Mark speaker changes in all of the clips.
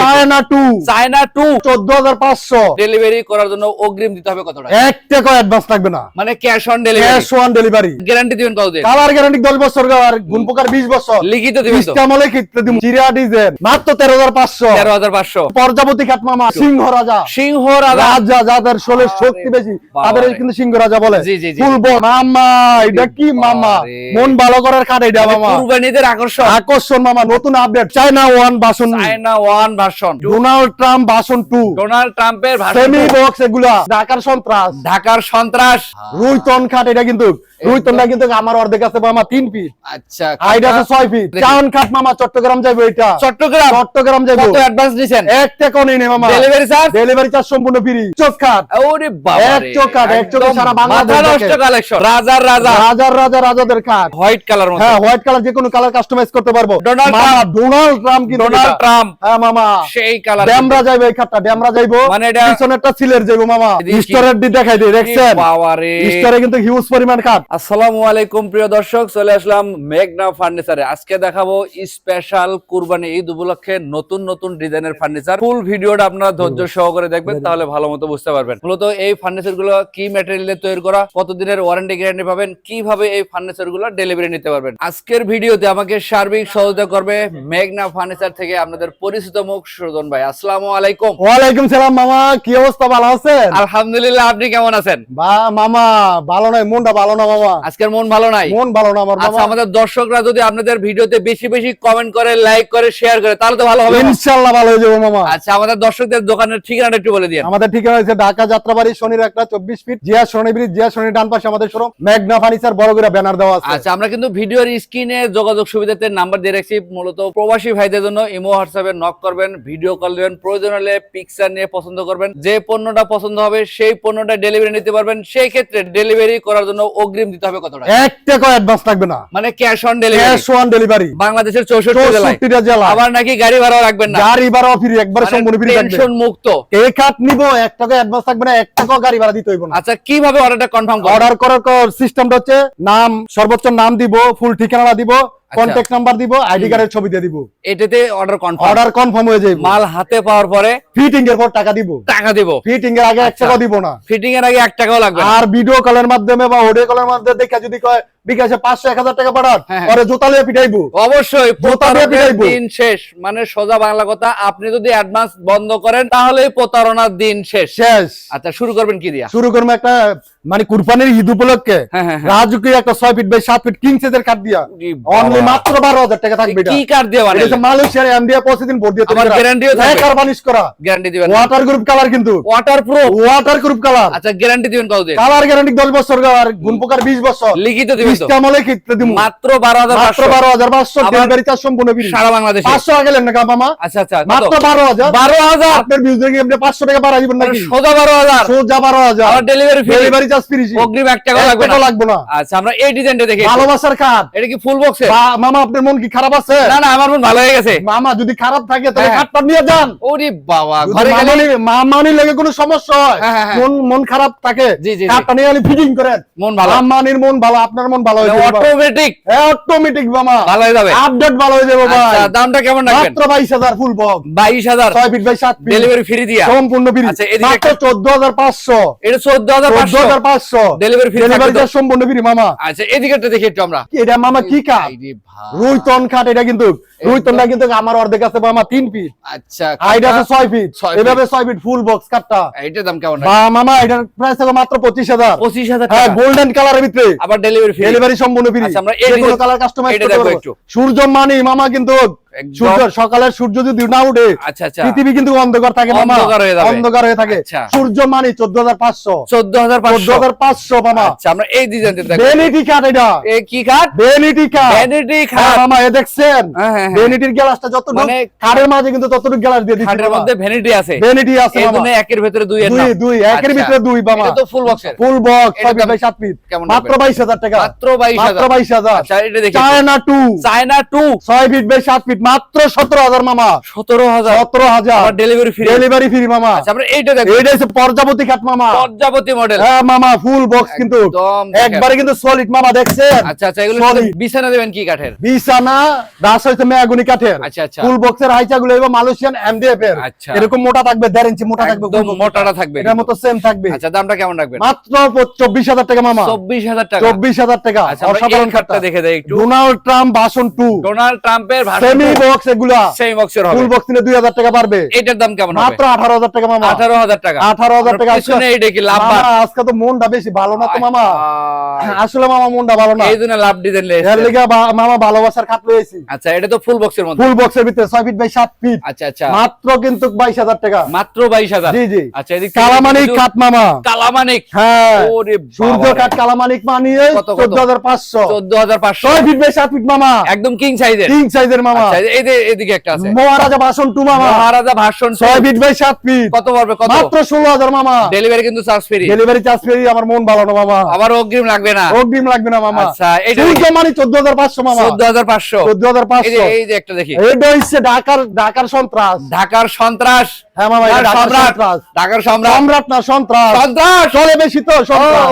Speaker 1: China two
Speaker 2: China two
Speaker 1: চোদ্দ হাজার পাঁচশো।
Speaker 2: ডেলিভারি করার জন্য অগ্রিম দিতে হবে কত টাকা?
Speaker 1: এক টাকা অ্যাডভান্স লাগবে না।
Speaker 2: মানে cash on delivery
Speaker 1: cash on delivery
Speaker 2: guarantee দিবেন কতদিন?
Speaker 1: কালার গ্যারান্টি দশ বছর আর গুণ প্রকার বিশ বছর।
Speaker 2: লিখিত দিবেন তো।
Speaker 1: ইস্টামলে দিব? চিরা ডিজাইন মাত্র তেরো হাজার পাঁচশো।
Speaker 2: তেরো হাজার পাঁচশো।
Speaker 1: প্রজাপতি খাত সিংহ রাজা।
Speaker 2: সিংহ রাজা।
Speaker 1: রাজা যাদের শোলের শক্তি বেশি তাদের কিন্তু সিংহ রাজা বলে। ফুলবো মামা এটা কি মামা? মন ভালো করার খাট এটা মামা।
Speaker 2: কুরবানিদের আকর্ষণ।
Speaker 1: আকর্ষণ মামা। নতুন update China one version
Speaker 2: China one version
Speaker 1: Donald Trump version two.
Speaker 2: Donald ট্রাম্পের ভার্সন
Speaker 1: সেমি বক্স এগুলা। ঢাকার সন্ত্রাস।
Speaker 2: ঢাকার সন্ত্রাস।
Speaker 1: রুইতন খাট এটা কিন্তু কিন্তু আমার অর্ধেক আছে মামা তিন ফিট
Speaker 2: আচ্ছা
Speaker 1: হাইট আছে ছয় ফিট খাট মামা চট্টগ্রাম যাইবো এটা
Speaker 2: চট্টগ্রাম?
Speaker 1: চট্টগ্রাম যাইবো।
Speaker 2: কত অ্যাডভান্স দিছেন
Speaker 1: এক টাকা নেই নে মামা।
Speaker 2: ডেলিভারি চার্জ
Speaker 1: ডেলিভারি চার্জ সম্পূর্ণ ফ্রি চোখ খাট।
Speaker 2: ওরে বাবা
Speaker 1: এক চোখ কাট, এক চোখে সারা বাংলাদেশ
Speaker 2: নষ্ট কালেকশন রাজার রাজা।
Speaker 1: রাজার রাজা রাজাদের খাট।
Speaker 2: হোয়াইট কালার মতো।
Speaker 1: হ্যাঁ হোয়াইট কালার যে কোনো কালার কাস্টমাইজ করতে পারব।
Speaker 2: Donald Trump.
Speaker 1: ডোনাল্ড ট্রাম্প কিন্তু
Speaker 2: ডোনাল্ড ট্রাম্প
Speaker 1: হ্যাঁ মামা।
Speaker 2: সেই কালার
Speaker 1: ড্যামরা যাইবো এই খাটটা ড্যামরা যাইবো।
Speaker 2: মানে এটা-
Speaker 1: পিছনেরটা সিলের যাইবো মামা। স্টোরের দি দেখাই দিই দেখছেন?
Speaker 2: বাবা রে
Speaker 1: স্টোরে কিন্তু হিউজ পরিমাণ খাট।
Speaker 2: আসসালামু আলাইকুম প্রিয় দর্শক চলে আসলাম মেঘনা ফার্নিচারে আজকে দেখাবো স্পেশাল কুরবানি ঈদ উপলক্ষে নতুন নতুন ডিজাইনের ফার্নিচার ফুল ভিডিওটা আপনারা ধৈর্য সহকারে দেখবেন তাহলে ভালো মতো বুঝতে পারবেন। মূলত এই ফার্নিচারগুলো কি ম্যাটেরিয়ালে তৈরি করা কতদিনের ওয়ারেন্টি গ্যারান্টি পাবেন কীভাবে এই ফার্নিচারগুলো ডেলিভারি নিতে পারবেন। আজকের ভিডিওতে আমাকে সার্বিক সহযোগিতা করবে মেঘনা ফার্নিচার থেকে আপনাদের পরিচিত মুখ সুজন ভাই। আসসালামু আলাইকুম।
Speaker 1: ওয়ালাইকুম সালাম মামা। কি অবস্থা ভালো আছেন?
Speaker 2: আলহামদুলিল্লাহ আপনি কেমন আছেন?
Speaker 1: বা মামা ভালো নাই মনটা ভালো না মামা।
Speaker 2: আজকের মন ভালো নাই?
Speaker 1: মন ভালো না আমার
Speaker 2: আচ্ছা
Speaker 1: মামা
Speaker 2: আমাদের দর্শকরা যদি আপনাদের ভিডিওতে বেশি বেশি কমেন্ট করে লাইক করে শেয়ার করে তাহলে তো ভালো হবে
Speaker 1: ইনশাআল্লাহ ভালো হয়ে যাব মামা।
Speaker 2: আচ্ছা আমাদের দর্শকদের দোকানের ঠিকানাটা একটু বলে দিন
Speaker 1: আমাদের ঠিকানা হচ্ছে ঢাকা যাত্রাবাড়ি শনির একটা চব্বিশ ফিট জিয়া শনি ব্রিজ জিয়া শনি ডান পাশে আমাদের শোরুম। মেঘনা ফার্নিচার বড় করে ব্যানার দেওয়া আছে।
Speaker 2: আচ্ছা আমরা কিন্তু ভিডিওর স্ক্রিনে যোগাযোগ সুবিধাতে নাম্বার দিয়ে রাখছি। মূলত প্রবাসী ভাইদের জন্য ইমো হোয়াটসঅ্যাপে নক করবেন ভিডিও কল দিবেন প্রয়োজন হলে পিকচার নিয়ে পছন্দ করবেন। যে পণ্যটা পছন্দ হবে সেই পণ্যটা ডেলিভারি নিতে পারবেন। সেই ক্ষেত্রে ডেলিভারি করার জন্য অগ্রিম দিতে হবে কত টাকা?
Speaker 1: এক টাকা অ্যাডভান্স লাগবে না।
Speaker 2: মানে cash on delivery
Speaker 1: cash on delivery
Speaker 2: বাংলাদেশের 64
Speaker 1: টা জেলা।
Speaker 2: আবার নাকি গাড়ি ভাড়া রাখবেন না।
Speaker 1: গাড়ি ভাড়া ফ্রি একবার সম্পূর্ণ ফ্রি থাকবে।
Speaker 2: টেনশন মুক্ত।
Speaker 1: কে কাঠ নিব এক টাকা অ্যাডভান্স থাকবে না এক টাকা গাড়ি ভাড়া দিতে হইব না।
Speaker 2: আচ্ছা কীভাবে অর্ডারটা কনফার্ম করব
Speaker 1: অর্ডার করার সিস্টেমটা হচ্ছে নাম সর্বোচ্চ নাম দিব ফুল ঠিকানা দিব
Speaker 2: আচ্ছা।
Speaker 1: কন্ট্যাক্ট নাম্বার দিব আইডি কার্ডের ছবি দিয়ে দিব।
Speaker 2: এটাতে অর্ডার কনফার্ম
Speaker 1: অর্ডার কনফার্ম হয়ে যাবে
Speaker 2: মাল হাতে পাওয়ার পরে
Speaker 1: ফিটিং এর পর টাকা দিব।
Speaker 2: টাকা দিব।
Speaker 1: ফিটিং এর আগে এক
Speaker 2: আচ্ছা।
Speaker 1: টাকা দিব না।
Speaker 2: ফিটিং এর আগে এক টাকাও লাগবে
Speaker 1: আর ভিডিও কলের মাধ্যমে বা অডিও কলের মাধ্যমে দেখে যদি কয় বিকাশে পাঁচশো এক হাজার টাকা পাঠান।
Speaker 2: হ্যাঁ, হ্যাঁ।
Speaker 1: পরে জোতা পিটাইবো।
Speaker 2: অবশ্যই
Speaker 1: জোতা দিয়ে
Speaker 2: প্রতারণার
Speaker 1: পিটাইবো।
Speaker 2: দিন শেষ। মানে সোজা বাংলা কথা আপনি যদি অ্যাডভান্স বন্ধ করেন তাহলে প্রতারণার দিন শেষ।
Speaker 1: শেষ।
Speaker 2: আচ্ছা শুরু করবেন কি দিয়া?
Speaker 1: শুরু করব একটা মানে কুরবানির ঈদ উপলক্ষে।
Speaker 2: হ্যাঁ, হ্যাঁ, হ্যাঁ।
Speaker 1: রাজুকে একটা ছয় ফিট বাই সাত ফিট কিং সাইজের কাঠ দিয়া। অনলি মাত্র বারো হাজার টাকা থাকবে
Speaker 2: কি দিয়ে বানাইলেন?
Speaker 1: হচ্ছে মালয়েশিয়ার এমডিয়া প্রতিদিন ভোট দিয়ে
Speaker 2: guarantee ও থাকবে।
Speaker 1: বানিশ করা।
Speaker 2: গ্যারান্টি দিবেন
Speaker 1: ওয়াটার গ্রুপ কালার কিন্তু।
Speaker 2: Water proof
Speaker 1: water proof colour
Speaker 2: আচ্ছা গ্যারান্টি দিবেন কতদিন
Speaker 1: কালার গ্যারান্টি দশ বছর আর গুণ প্রকার বিশ বছর।
Speaker 2: লিখিত দিবেন
Speaker 1: কিনতে
Speaker 2: মাত্র
Speaker 1: মাত্র ডেলিভারি চার্জ সম্পূর্ণ ফ্রি।
Speaker 2: সারা বাংলাদেশে।
Speaker 1: লেন না মামা
Speaker 2: আচ্ছা আচ্ছা
Speaker 1: মাত্র আপনার মিউজিক এমনি টাকা বাড়া দিবেন নাকি?
Speaker 2: সোজা বারো হাজার।
Speaker 1: সোজা বারো হাজার।
Speaker 2: Delivery free
Speaker 1: delivery charge free
Speaker 2: অগ্রিম এক টাকা লাগবে না।
Speaker 1: লাগবে না।
Speaker 2: আচ্ছা আমরা এই ডিজাইনটা দেখে
Speaker 1: ভালোবাসার খাট
Speaker 2: এটা কি ফুল বক্সে
Speaker 1: মামা আপনার মন কি খারাপ আছে?
Speaker 2: না না আমার মন ভালো হয়ে গেছে।
Speaker 1: মামা যদি খারাপ থাকে তাহলে
Speaker 2: হ্যাঁ।
Speaker 1: নিয়ে যান।
Speaker 2: ওরে বাবা ঘরে গেলে
Speaker 1: মামানি- মামানি লেগে কোনো সমস্যা হয়
Speaker 2: হ্যাঁ, হ্যাঁ।
Speaker 1: মন মন খারাপ থাকে। ফিটিং করেন।
Speaker 2: মন ভালো।
Speaker 1: মামানির মন ভালো আপনার মন ভালো হয়ে যাবে
Speaker 2: অটোমেটিক
Speaker 1: অটোমেটিক মামা
Speaker 2: ভালো হয়ে যাবে।
Speaker 1: আপডেট ভালো হয়ে যাবে ভাই।
Speaker 2: আচ্ছা দামটা কেমন রাখবেন?
Speaker 1: মাত্র বাইশ হাজার ফুল বক্স
Speaker 2: বাইশ হাজার।
Speaker 1: ছয় feet by 7 feet
Speaker 2: delivery free দিয়া।
Speaker 1: সম্পূর্ণ ফ্রি
Speaker 2: আচ্ছা, এদিকে
Speaker 1: মাত্র
Speaker 2: একটা-
Speaker 1: চোদ্দ হাজার পাঁচশো।
Speaker 2: এটা চোদ্দ হাজার
Speaker 1: চোদ্দ
Speaker 2: পাঁচশো।
Speaker 1: হাজার পাঁচশো
Speaker 2: ডেলিভারি ফ্রি
Speaker 1: ডেলিভারি সম্পূর্ণ ফ্রি মামা।
Speaker 2: আচ্ছা এদিকে দেখি একটু আমরা।
Speaker 1: এটা মামা কি কাজ
Speaker 2: রুই টন
Speaker 1: রুইতন খাট এটা কিন্তু রুইতনটা কিন্তু আমার অর্ধেক আছে আমার তিন ফিট
Speaker 2: আচ্ছা
Speaker 1: হাইট আছে ছয় ফিট। এভাবে ছয় ফিট ফুল বক্স কাটটা
Speaker 2: এটার দাম কেমন
Speaker 1: বা মামা এটার প্রাইস থাকবে মাত্র পঁচিশ হাজার।
Speaker 2: পঁচিশ হাজার
Speaker 1: হ্যাঁ গোল্ডেন কালারের ভিতরে।
Speaker 2: আবার ডেলিভারি
Speaker 1: ডেলিভারি সম্পূর্ণ ফ্রি
Speaker 2: আচ্ছা, আমরা এই
Speaker 1: কালার কাস্টমাইজ করতে পারব।
Speaker 2: একটু।
Speaker 1: সূর্য মানি মামা কিন্তু। সূর্য সকালের সূর্য যদি না উঠে
Speaker 2: আচ্ছা আচ্ছা।
Speaker 1: পৃথিবী কিন্তু অন্ধকার থাকে
Speaker 2: অন্ধকার হয়ে যাবে।
Speaker 1: অন্ধকার হয়ে থাকে।
Speaker 2: আচ্ছা।
Speaker 1: সূর্য মানি চোদ্দ হাজার পাঁচশো।
Speaker 2: চোদ্দ হাজার
Speaker 1: চোদ্দ হাজার পাঁচশো মামা।
Speaker 2: আচ্ছা আমরা এই ডিজাইন দেখব
Speaker 1: বেনিটি কাঠ এটা।
Speaker 2: কি কাঠ
Speaker 1: বেনিটি কাঠ
Speaker 2: ভ্যানিটি
Speaker 1: হ্যাঁ, মামা এ দেখছেন?
Speaker 2: হ্যাঁ, হ্যাঁ, হ্যাঁ।
Speaker 1: গ্লাসটা যতটুকু
Speaker 2: মানে-
Speaker 1: কাঠের মাঝে কিন্তু ততটুকু গ্লাস দিয়ে দিচ্ছি
Speaker 2: খাটের মধ্যে ভ্যানিটি আছে।
Speaker 1: বেনিটি আছে মামা।
Speaker 2: একের ভেতরে দুই এর
Speaker 1: দুই দুই একের
Speaker 2: আচ্ছা।
Speaker 1: ভিতরে দুই মামা।
Speaker 2: এটা তো ফুল বক্সের
Speaker 1: ফুল বক্স
Speaker 2: এটা
Speaker 1: ছয় ফিট বাই সাত ফিট মাত্র
Speaker 2: রাখবেন?
Speaker 1: বাইশ হাজার টাকা।
Speaker 2: মাত্র বাইশ
Speaker 1: মাত্র
Speaker 2: হাজার
Speaker 1: বাইশ হাজার।
Speaker 2: আচ্ছা এটা দেখি।
Speaker 1: চায়না টু
Speaker 2: চায়না টু
Speaker 1: ছয় ফিট বাই সাত ফিট মাত্র সতেরো হাজার মামা।
Speaker 2: সতেরো হাজার।
Speaker 1: সতেরো হাজার।
Speaker 2: ডেলিভারি ফ্রি
Speaker 1: ডেলিভারি ফ্রি মামা।
Speaker 2: আচ্ছা এইটা দেখো
Speaker 1: এইটা হচ্ছে পর্যাবতী খাট মামা।
Speaker 2: পদ্মাবতী মডেল
Speaker 1: হ্যাঁ মামা ফুল বক্স কিন্তু। একবারে কিন্তু সলিড মামা দেখছেন?
Speaker 2: আচ্ছা আচ্ছা এগুলো বিছানা দেবেন কি কাঠের?
Speaker 1: বিছানা দাস হচ্ছে মেয়াগুনি কাঠের।
Speaker 2: আচ্ছা আচ্ছা।
Speaker 1: ফুল বক্সের হাইচা গুলো এবং মালয়েশিয়ান এমডিএফ এর।
Speaker 2: আচ্ছা।
Speaker 1: এরকম মোটা থাকবে দেড় ইঞ্চি মোটা থাকবে।
Speaker 2: মোটাটা থাকবে।
Speaker 1: এটার মতো সেম থাকবে।
Speaker 2: আচ্ছা দামটা কেমন রাখবেন?
Speaker 1: মাত্র চব্বিশ হাজার টাকা মামা।
Speaker 2: চব্বিশ হাজার টাকা।
Speaker 1: চব্বিশ হাজার টাকা।
Speaker 2: আচ্ছা
Speaker 1: অসাধারণ
Speaker 2: খাটটা দেখে দেই একটু।
Speaker 1: Donald Trump version two
Speaker 2: Donald ট্রাম্পের
Speaker 1: সেমি বক্স এগুলা।
Speaker 2: সেই বক্সের হবে।
Speaker 1: ফুল বক্স নিলে দুই হাজার টাকা পারবে
Speaker 2: এটার দাম কেমন হবে?
Speaker 1: মাত্র আঠারো হাজার টাকা মামা।
Speaker 2: আঠারো হাজার টাকা।
Speaker 1: আঠারো হাজার টাকা
Speaker 2: পিছনে
Speaker 1: আজকে-
Speaker 2: কি লাভ
Speaker 1: আজকে তো মনটা বেশি ভালো না তো মামা। আসলে মামা মনটা ভালো না।
Speaker 2: এই লাভ ডিজাইন
Speaker 1: এর লিগে মামা ভালোবাসার খাট লয়েছি
Speaker 2: আচ্ছা এটা তো ফুল বক্সের মধ্যে।
Speaker 1: ফুল বক্সের ভিতরে ছয় ফিট বাই সাত ফিট
Speaker 2: আচ্ছা আচ্ছা।
Speaker 1: মাত্র কিন্তু টাকা।
Speaker 2: মাত্র বাইশ হাজার।
Speaker 1: জি জি।
Speaker 2: আচ্ছা এদিক
Speaker 1: কালামানিক খাট মামা।
Speaker 2: কালামানিক।
Speaker 1: হ্যাঁ।
Speaker 2: ওরে
Speaker 1: সূর্য
Speaker 2: বাবারে।
Speaker 1: কালামানিক মানিয়ে
Speaker 2: কত, কত?
Speaker 1: চোদ্দ হাজার পাঁচশো।
Speaker 2: চোদ্দ হাজার পাঁচশো।
Speaker 1: ছয় ফিট বাই সাত ফিট মামা।
Speaker 2: একদম কিং সাইজের
Speaker 1: কিং সাইজের মামা।
Speaker 2: এই যে- এদিকে একটা আছে।
Speaker 1: মহারাজা বাসন টু মামা।
Speaker 2: মহারাজা ভাষণ
Speaker 1: ছয় ফিট বাই সাত ফিট
Speaker 2: কত পড়বে কত?
Speaker 1: মাত্র ষোলো হাজার মামা।
Speaker 2: ডেলিভারি কিন্তু charge free
Speaker 1: delivery charge free আমার মন ভালো না মামা।
Speaker 2: আবার অগ্রিম লাগবে না।
Speaker 1: অগ্রিম লাগবে না মামা।
Speaker 2: আচ্ছা এটা
Speaker 1: মানে মামা।
Speaker 2: এই যে একটা দেখি।
Speaker 1: এটা হচ্ছে ঢাকার ঢাকার সন্ত্রাস।
Speaker 2: ঢাকার সন্ত্রাস।
Speaker 1: হ্যাঁ মামা এটা
Speaker 2: ঢাকার
Speaker 1: ঢাকার
Speaker 2: সম্রাট। ঢাকার সম্রাট।
Speaker 1: সম্রাট না সন্ত্রাস।
Speaker 2: সন্ত্রাস?
Speaker 1: চলে বেশি তো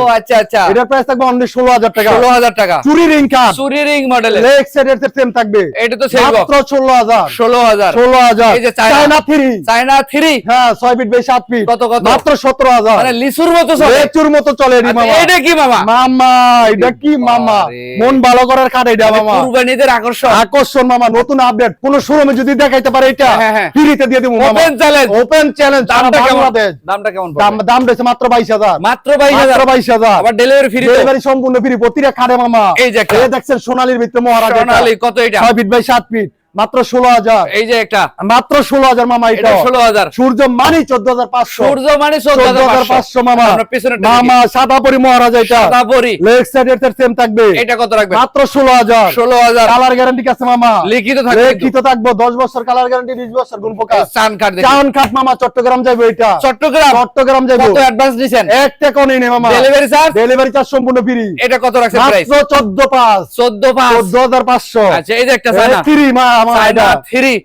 Speaker 2: ও আচ্ছা আচ্ছা।
Speaker 1: এটার প্রাইস থাকবে অনলি ষোলো হাজার টাকা।
Speaker 2: ষোলো হাজার টাকা।
Speaker 1: চুরি রিং কাঠ
Speaker 2: চুরি রিং মডেলের
Speaker 1: লেগ সাইডের সেম থাকবে।
Speaker 2: এটা তো সেই
Speaker 1: মাত্র ষোলো হাজার।
Speaker 2: ষোলো হাজার।
Speaker 1: ষোলো হাজার।
Speaker 2: এই যে China.
Speaker 1: China three
Speaker 2: China three
Speaker 1: হ্যাঁ ছয় ফিট বাই সাত ফিট
Speaker 2: কত, কত?
Speaker 1: মাত্র সতেরো হাজার।
Speaker 2: মানে লিচুর মতো চলে।
Speaker 1: লেচুর মতো চলে
Speaker 2: আচ্ছা,
Speaker 1: মামা।
Speaker 2: এটা কি মামা?
Speaker 1: মামা এটা কি মামা? মন ভালো করার কাঠ এটা মামা।
Speaker 2: কুরবানিদের আকর্ষণ।
Speaker 1: আকর্ষণ মামা। নতুন আপডেট কোন শোরুমে যদি দেখাইতে পারে এটা
Speaker 2: হ্যাঁ, হ্যাঁ।
Speaker 1: ফ্রিতে দিয়ে দিব মামা।
Speaker 2: চ্যালেঞ্জ
Speaker 1: ওপেন চ্যালেঞ্জ
Speaker 2: দামটা কেমন? দামটা কেমন
Speaker 1: দাম? দাম রয়েছে মাত্র বাইশ হাজার।
Speaker 2: মাত্র বাইশ হাজার।
Speaker 1: মাত্র বাইশ হাজার।
Speaker 2: আবার ডেলিভারি ফ্রি
Speaker 1: ডেলিভারি সম্পূর্ণ ফ্রি প্রতিটা খাড়ে মামা।
Speaker 2: এই যে
Speaker 1: দেখছেন সোনালীর ভিতরে মহারাজ
Speaker 2: সোনালী কত এটা?
Speaker 1: 6 ফিট বাই সাত ফিট মাত্র ষোলো হাজার।
Speaker 2: এই যে একটা।
Speaker 1: মাত্র ষোলো হাজার মামা
Speaker 2: এটা ষোলো হাজার।
Speaker 1: সূর্য মানি চোদ্দ হাজার পাঁচশো।
Speaker 2: সূর্য মানে চোদ্দ
Speaker 1: হাজার পাঁচশো। মামা। মামা মহারাজ এটা।
Speaker 2: সাদাপরি
Speaker 1: লেগ সাইডের সেম থাকবে।
Speaker 2: এটা কত রাখবে
Speaker 1: মাত্র ষোলো হাজার।
Speaker 2: ষোলো হাজার।
Speaker 1: কালার গ্যারান্টি আছে মামা।
Speaker 2: লিখিত থাকবে
Speaker 1: লিখিত থাকব। দশ বছর কালার গ্যারান্টি বিশ বছর গুণ
Speaker 2: চান
Speaker 1: চান মামা চট্টগ্রাম যাইবো এটা।
Speaker 2: চট্টগ্রাম?
Speaker 1: চট্টগ্রাম যাইবো।
Speaker 2: কত অ্যাডভান্স দিছেন?
Speaker 1: এক টাকাও নেই মামা।
Speaker 2: ডেলিভারি চার্জ
Speaker 1: ডেলিভারি চার্জ সম্পূর্ণ ফ্রি
Speaker 2: এটা কত রাখছেন প্রাইস
Speaker 1: মাত্র চোদ্দ পাঁচ।
Speaker 2: চোদ্দ পাঁচ।
Speaker 1: চোদ্দ হাজার পাঁচশো।
Speaker 2: আচ্ছা এই যে একটা
Speaker 1: থ্রি মা
Speaker 2: চায়না
Speaker 1: এটা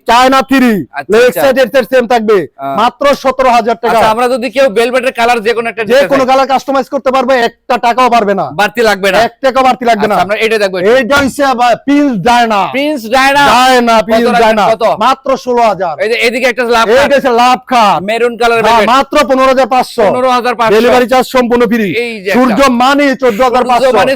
Speaker 1: চায়না থ্রি
Speaker 2: আচ্ছা,
Speaker 1: লেগ
Speaker 2: আচ্ছা।
Speaker 1: সাইডের সেম থাকবে। মাত্র সতেরো হাজার টাকা।
Speaker 2: আচ্ছা আমরা যদি কেউ বেলভেটের কালার যে কোনো একটা
Speaker 1: যে কোনো কালার কাস্টমাইজ করতে পারবে একটা টাকাও পারবে না।
Speaker 2: বাড়তি লাগবে না।
Speaker 1: এক টাকা বাড়তি লাগবে না।
Speaker 2: আচ্ছা, আমরা এটা দেখব
Speaker 1: এইটা হচ্ছে piece Diana
Speaker 2: prince Diana
Speaker 1: Diana piece Diana মাত্র ষোলো হাজার।
Speaker 2: এই যে এদিকে একটা লাভ
Speaker 1: এইটা হচ্ছে লাভ খাট
Speaker 2: মেরুন কালার
Speaker 1: মাত্র পনেরো হাজার পাঁচশো।
Speaker 2: পনেরো হাজার
Speaker 1: ডেলিভারি চার্জ সম্পূর্ণ ফ্রি সূর্য মানি চোদ্দ হাজার পাঁচশো।
Speaker 2: মানে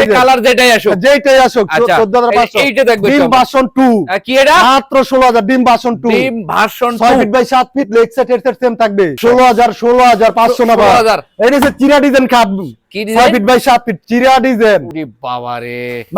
Speaker 1: কিং
Speaker 2: কালার যেটাই আসুক।
Speaker 1: যেটাই আসুক
Speaker 2: আচ্ছা,
Speaker 1: চোদ্দ হাজার পাঁচশো।
Speaker 2: এই- এইটা দেখব
Speaker 1: ডিম টু
Speaker 2: আহ, কি এটা?
Speaker 1: মাত্র ষোলো হাজার ডিম ভাষণ টু
Speaker 2: ডিম ভার্সন
Speaker 1: ছয় ফিট বাই সাত ফিট লেগ সেট এর সেম থাকবে। ষোলো হাজার ষোলো হাজার পাঁচশো না
Speaker 2: 16,000
Speaker 1: এটা হচ্ছে চিরা ডিজাইন খাট ফিট বাই ফিট চিরা ডিজাইন
Speaker 2: বাবা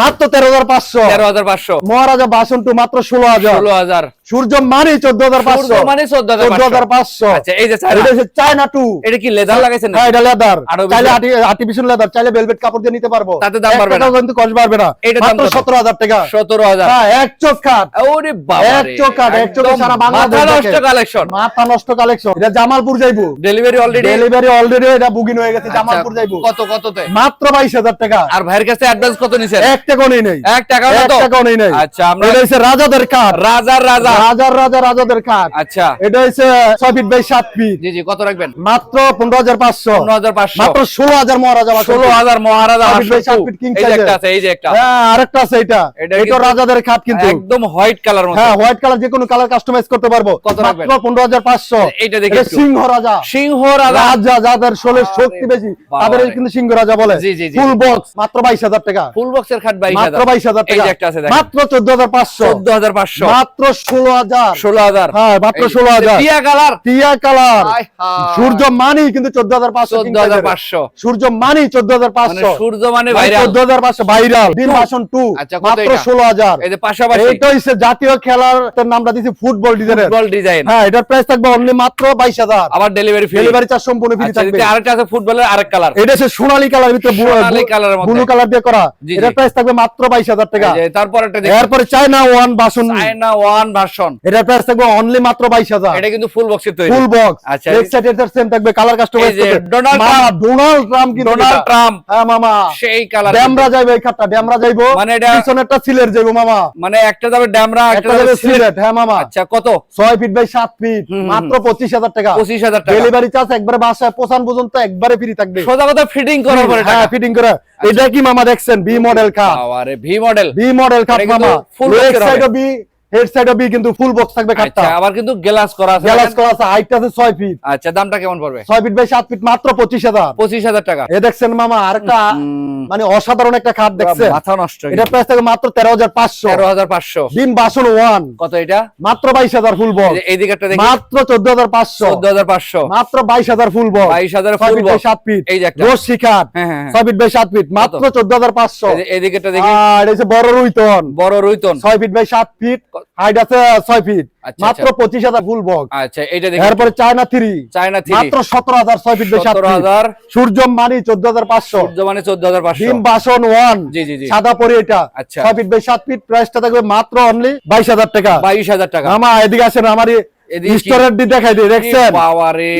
Speaker 1: মাত্র তেরো হাজার পাঁচশো।
Speaker 2: তেরো হাজার পাঁচশো।
Speaker 1: মহারাজা বাসন টু মাত্র ষোলো হাজার।
Speaker 2: ষোলো হাজার।
Speaker 1: সূর্য মানে চোদ্দ হাজার পাঁচশো।
Speaker 2: মানে চোদ্দ
Speaker 1: চোদ্দ হাজার পাঁচশো।
Speaker 2: আচ্ছা এই যে চায়না।
Speaker 1: এটা হচ্ছে চায়না টু
Speaker 2: এটা কি লেদার লাগাইছেন
Speaker 1: হ্যাঁ এটা লেদার চাইলে আর্টিফিশিয়াল লেদার চাইলে ভেলভেট কাপড় দিয়ে নিতে পারব।
Speaker 2: তাতে দাম
Speaker 1: এক
Speaker 2: বাড়বে না?
Speaker 1: কিন্তু কষ্ট বাড়বে না।
Speaker 2: এটার
Speaker 1: মাত্র সতেরো হাজার টাকা।
Speaker 2: সতেরো হাজার।
Speaker 1: হ্যাঁ এক চোখ খাট।
Speaker 2: ওরে বাবা
Speaker 1: এক চোখ কাট, এক চোখে সারা বাংলাদেশ
Speaker 2: মাথা নষ্ট কালেকশন
Speaker 1: মাথা নষ্ট কালেকশন এটা জামালপুর যাইবো।
Speaker 2: ডেলিভারি অলরেডি
Speaker 1: ডেলিভারি অলরেডি এটা বুকিং হয়ে গেছে জামালপুর যাইবো।
Speaker 2: কত কততে?
Speaker 1: মাত্র বাইশ হাজার টাকা।
Speaker 2: আর ভাইয়ের কাছে অ্যাডভান্স কত নিছেন?
Speaker 1: এক টাকাও নেই নেই।
Speaker 2: এক টাকা
Speaker 1: এক
Speaker 2: কত
Speaker 1: টাকাও নেই নেই।
Speaker 2: আচ্ছা আমরা
Speaker 1: এটা হচ্ছে রাজাদের খাট
Speaker 2: রাজার রাজা।
Speaker 1: রাজার রাজা রাজাদের খাট
Speaker 2: আচ্ছা।
Speaker 1: এটা হচ্ছে ছয় ফিট বাই সাত ফিট।
Speaker 2: জি জি কত রাখবেন?
Speaker 1: মাত্র পনেরো হাজার পাঁচশো।
Speaker 2: পনেরো হাজার পাঁচশো।
Speaker 1: মাত্র ষোলো হাজার মহারাজা বাসন।
Speaker 2: ষোলো হাজার মহারাজা
Speaker 1: সাত ফিট বাই সাত
Speaker 2: হাসপাতাল।
Speaker 1: ফিট কিং
Speaker 2: এই একটা আছে এই যে একটা।
Speaker 1: হ্যাঁ আরেকটা আছে এটা
Speaker 2: এটা
Speaker 1: এটা রাজাদের খাট কিন্তু।
Speaker 2: একদম হোয়াইট কালার মতো।
Speaker 1: হ্যাঁ হোয়াইট কালার যে কোনো কালার কাস্টমাইজ করতে পারব।
Speaker 2: কত রাখবেন?
Speaker 1: মাত্র পনেরো হাজার পাঁচশো।
Speaker 2: এইটা দেখি
Speaker 1: সিংহ রাজা।
Speaker 2: সিংহ রাজা।
Speaker 1: রাজা যাদের শোলের শক্তি বেশি তাদের কিন্তু সিংহ রাজা বলে। ফুল বক্স মাত্র বাইশ হাজার টাকা।
Speaker 2: ফুল বক্সের খাট বাইশ
Speaker 1: মাত্র বাইশ হাজার টাকা। মাত্র চোদ্দ হাজার পাঁচশো।
Speaker 2: চোদ্দ হাজার পাঁচশো।
Speaker 1: মাত্র ষোলো হাজার।
Speaker 2: ষোলো হাজার।
Speaker 1: হ্যাঁ মাত্র ষোলো হাজার।
Speaker 2: টিয়া কালার।
Speaker 1: টিয়া কালার। সূর্য মানি কিন্তু চোদ্দ হাজার পাঁচশো
Speaker 2: চোদ্দ হাজার পাঁচশো।
Speaker 1: সূর্য মানি চোদ্দ হাজার পাঁচশো।
Speaker 2: সূর্য মানে
Speaker 1: চোদ্দ হাজার পাঁচশো ভাইরাল দিন ভাষণ টু মাত্র
Speaker 2: এটা?
Speaker 1: ষোলো হাজার।
Speaker 2: পাশাপাশি।
Speaker 1: এইটা হচ্ছে জাতীয় খেলার নামটা দিচ্ছি ফুটবল ডিজাইন
Speaker 2: ফুটবল ডিজাইন
Speaker 1: হ্যাঁ এটার প্রাইস থাকবে অনলি মাত্র বাইশ হাজার।
Speaker 2: আবার ডেলিভারি
Speaker 1: ডেলিভারি চার্জ সম্পূর্ণ ফ্রি
Speaker 2: আচ্ছা
Speaker 1: থাকবে।
Speaker 2: আরেকটা আছে ফুটবলের আরেক কালার
Speaker 1: এটা হচ্ছে সোনালী কালার ভিতরে। ব্লু কালার দিয়ে করা।
Speaker 2: জি,
Speaker 1: এটা প্রাইস থাকবে মাত্র বাইশ হাজার টাকা।
Speaker 2: এই যে তারপর একটা
Speaker 1: এরপরে China one version
Speaker 2: China one version
Speaker 1: এটা প্রাইস থাকবে অনলি মাত্র বাইশ হাজার।
Speaker 2: এটা কিন্তু ফুল বক্সের তৈরি।
Speaker 1: ফুল বক্স
Speaker 2: আচ্ছা।
Speaker 1: লেগ সাইড এর সেম থাকবে কালার কাস্টমাইজ
Speaker 2: যে ডোনাল্ড
Speaker 1: ডোনাল্ড ট্রাম্প কিন্তু
Speaker 2: ডোনাল্ড ট্রাম্প
Speaker 1: হ্যাঁ মামা।
Speaker 2: সেই কালার
Speaker 1: ড্যামরা যাইবো এই খাটটা ড্যামরা যাইবো।
Speaker 2: মানে এটা-
Speaker 1: পিছনেরটা সিলের যাইবো মামা।
Speaker 2: মানে একটা যাবে ড্যামরা একটা
Speaker 1: একটা
Speaker 2: যাবে সিলেট।
Speaker 1: হ্যাঁ মামা।
Speaker 2: আচ্ছা কত?
Speaker 1: ছয় ফিট বাই সাত ফিট
Speaker 2: হুম, হুম,
Speaker 1: মাত্র পঁচিশ হাজার টাকা।
Speaker 2: পঁচিশ হাজার টাকা।
Speaker 1: ডেলিভারি চার্জ একবারে বাসায় পৌঁছান পর্যন্ত একবারে ফ্রি থাকবে।
Speaker 2: সোজা কথা ফিটিং করার পরে
Speaker 1: হ্যাঁ
Speaker 2: টাকা।
Speaker 1: ফিটিং করা। এটা কি মামা দেখছেন? বি মডেল কাপ
Speaker 2: আরে V model
Speaker 1: B model
Speaker 2: cup
Speaker 1: মামা।
Speaker 2: Full
Speaker 1: side B head side B কিন্তু ফুল বক্স থাকবে খাটটা
Speaker 2: আবার কিন্তু গ্লাস করা আছে
Speaker 1: গ্যালাস করা আছে হাইট আছে ছয় ফিট
Speaker 2: আচ্ছা দামটা কেমন পড়বে?
Speaker 1: ছয় ফিট বাই সাত ফিট মাত্র পঁচিশ হাজার।
Speaker 2: পঁচিশ হাজার টাকা।
Speaker 1: এ দেখছেন মামা আরেকটা মানে অসাধারণ একটা খাট দেখছেন?
Speaker 2: মাথা নষ্ট
Speaker 1: এটা প্রাইস থাকবে মাত্র তেরো হাজার পাঁচশো।
Speaker 2: তেরো হাজার পাঁচশো।
Speaker 1: ডিম বাসন ওয়ান
Speaker 2: কত এটা?
Speaker 1: মাত্র বাইশ হাজার ফুল বক্স
Speaker 2: এই দেখি।
Speaker 1: মাত্র মাত্র ফুল বক্স
Speaker 2: ফুল
Speaker 1: ফিট
Speaker 2: এই যে একটা।
Speaker 1: রোজ ফিট বাই সাত ফিট মাত্র চোদ্দ হাজার পাঁচশো।
Speaker 2: এই দিকে দেখি।
Speaker 1: আর এই যে বড় রুইতন।
Speaker 2: বড় রুইতন।
Speaker 1: ছয় ফিট বাই সাত ফিট হাইট আছে ফিট
Speaker 2: আচ্ছা,
Speaker 1: মাত্র পঁচিশ হাজার ফুল বক্স
Speaker 2: আচ্ছা এটা
Speaker 1: এরপরে চায়না থ্রি
Speaker 2: চায়না থ্রি
Speaker 1: মাত্র সতেরো হাজার ছয় ফিট বাই সাত
Speaker 2: সতেরো
Speaker 1: ফিট
Speaker 2: হাজার।
Speaker 1: সূর্য মানি চোদ্দ হাজার পাঁচশো।
Speaker 2: সূর্য মানে চোদ্দ হাজার পাঁচশো।
Speaker 1: ডিম বাসন ওয়ান
Speaker 2: জি জি জি।
Speaker 1: সাদা পরি এটা।
Speaker 2: আচ্ছা।
Speaker 1: ছয় ফিট বাই সাত ফিট প্রাইসটা থাকবে মাত্র অনলি বাইশ হাজার টাকা।
Speaker 2: বাইশ হাজার টাকা।
Speaker 1: আমার এদিকে আসেন আমার? স্টোরের দিক দেখাই দিই দেখছেন?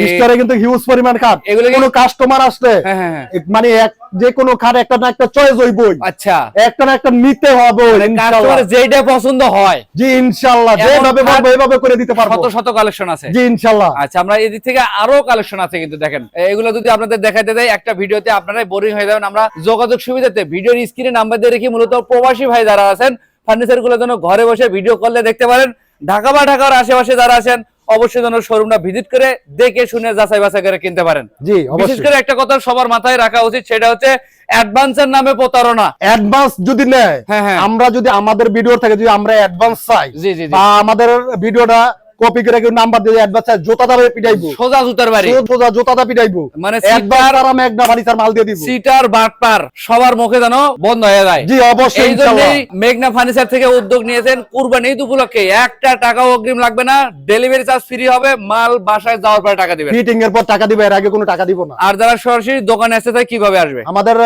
Speaker 1: স্টোরে কিন্তু হিউজ পরিমাণ খাট। কোনো কাস্টমার আসলে
Speaker 2: হ্যাঁ হ্যাঁ হ্যাঁ।
Speaker 1: এক- মানে এক যে কোনো খাট একটা না একটা চয়েস হইবই।
Speaker 2: আচ্ছা।
Speaker 1: একটা না একটা নিতে হবে।
Speaker 2: কাস্টমার যেটা পছন্দ হয়।
Speaker 1: জি ইনশাআল্লাহ যেভাবে বলব এইভাবে করে দিতে পারব।
Speaker 2: শত শত কালেকশন আছে।
Speaker 1: জি ইনশাআল্লাহ
Speaker 2: আচ্ছা আমরা এদিক থেকে আরও কালেকশন আছে কিন্তু দেখেন। এগুলো যদি আপনাদের দেখাইতে দেয় একটা ভিডিওতে আপনারাই বোরিং হয়ে যাবেন। আমরা যোগাযোগ সুবিধাতে ভিডিওর স্ক্রিনে নাম্বার দিয়ে রেখে মূলত প্রবাসী ভাই যারা আছেন ফার্নিচারগুলো যেন ঘরে বসে ভিডিও করলে দেখতে পারেন। ঢাকা বা ঢাকার আশেপাশে যারা আছেন অবশ্যই যেন শোরুমটা ভিজিট করে দেখে শুনে যাচাই বাছাই করে কিনতে পারেন।
Speaker 1: জি
Speaker 2: বিশেষ করে একটা কথা সবার মাথায় রাখা উচিত সেটা হচ্ছে অ্যাডভান্সের নামে প্রতারণা।
Speaker 1: অ্যাডভান্স যদি নেয়
Speaker 2: হ্যাঁ, হ্যাঁ।
Speaker 1: আমরা যদি আমাদের ভিডিও থাকে যদি আমরা অ্যাডভান্স চাই বা আমাদের ভিডিওটা কপি করে কেউ নাম্বার দিয়ে অ্যাডভান্স জোতা দামে পিটাইবো।
Speaker 2: সোজা জুতার বাড়ি।
Speaker 1: সোজা জোতা দা পিটাইবো।
Speaker 2: মানে
Speaker 1: একবার আর আমি একটা ফার্নিচার মাল দিয়ে দিব।
Speaker 2: সিটার বাটপার সবার মুখে যেন বন্ধ হয়ে যায়।
Speaker 1: জি অবশ্যই
Speaker 2: এই জন্যই মেঘনা ফার্নিচার থেকে উদ্যোগ নিয়েছেন কুরবানি ঈদ উপলক্ষে। একটা টাকাও অগ্রিম লাগবে না। ডেলিভারি চার্জ ফ্রি হবে। মাল বাসায় যাওয়ার পরে টাকা দিবেন।
Speaker 1: ফিটিং এর পর টাকা দিবে এর আগে কোনো টাকা দিব না।
Speaker 2: আর যারা সরাসরি দোকানে আসতে চায় কীভাবে আসবে?
Speaker 1: আমাদের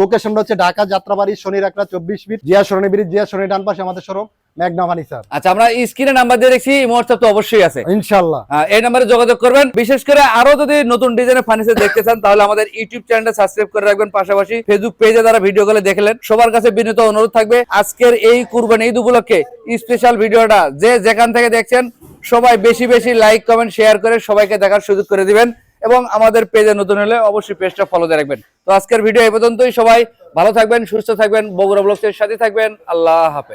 Speaker 1: লোকেশনটা হচ্ছে ঢাকা যাত্রাবাড়ি শনি রাকড়া চব্বিশ ফিট জিয়া সরণি ব্রিজ জিয়া সরণি ডান পাশে আমাদের শোরুম। ম্যাগনা ফার্নিচার
Speaker 2: আচ্ছা আমরা স্ক্রিনে নাম্বার দিয়ে দেখছি হোয়াটসঅ্যাপ তো অবশ্যই আছে।
Speaker 1: ইনশাআল্লাহ
Speaker 2: এই নাম্বারে যোগাযোগ করবেন। বিশেষ করে আরও যদি নতুন ডিজাইনের ফার্নিচার দেখতে চান তাহলে আমাদের ইউটিউব চ্যানেলটা সাবস্ক্রাইব করে রাখবেন। পাশাপাশি ফেসবুক পেজে যারা ভিডিও গুলো দেখলেন সবার কাছে বিনীত অনুরোধ থাকবে আজকের এই কুরবানি ঈদ উপলক্ষে স্পেশাল ভিডিওটা যে যেখান থেকে দেখছেন সবাই বেশি বেশি লাইক কমেন্ট শেয়ার করে সবাইকে দেখার সুযোগ করে দিবেন। এবং আমাদের পেজে নতুন হলে অবশ্যই পেজটা ফলো দিয়ে রাখবেন। তো আজকের ভিডিও এই পর্যন্তই সবাই ভালো থাকবেন সুস্থ থাকবেন বগুড়া ব্লগসের সাথে থাকবেন। আল্লাহ হাফেজ।